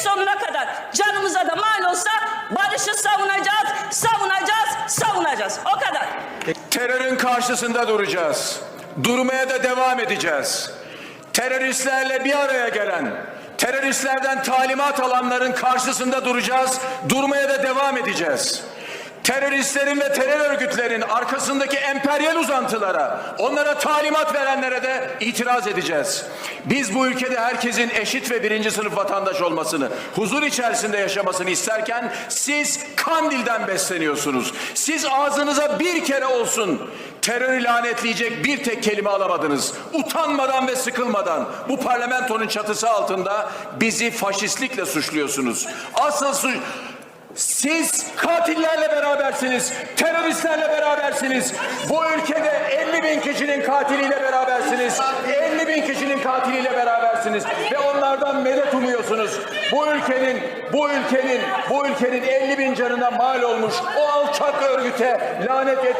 sonuna kadar canımıza da mal olsa barışı savunacağız, savunacağız, savunacağız. O kadar. Terörün karşısında duracağız. Durmaya da devam edeceğiz. Teröristlerle bir araya gelen, teröristlerden talimat alanların karşısında duracağız. Durmaya da devam edeceğiz teröristlerin ve terör örgütlerin arkasındaki emperyal uzantılara, onlara talimat verenlere de itiraz edeceğiz. Biz bu ülkede herkesin eşit ve birinci sınıf vatandaş olmasını, huzur içerisinde yaşamasını isterken siz Kandil'den besleniyorsunuz. Siz ağzınıza bir kere olsun terörü lanetleyecek bir tek kelime alamadınız. Utanmadan ve sıkılmadan bu parlamentonun çatısı altında bizi faşistlikle suçluyorsunuz. Asıl suç... Siz katillerle berabersiniz, teröristlerle berabersiniz. Bu ülkede 50 bin kişinin katiliyle berabersiniz. 50 bin kişinin katiliyle berabersiniz. Ve onlardan medet umuyorsunuz. Bu ülkenin, bu ülkenin, bu ülkenin 50 bin canına mal olmuş o alçak örgüte lanet et.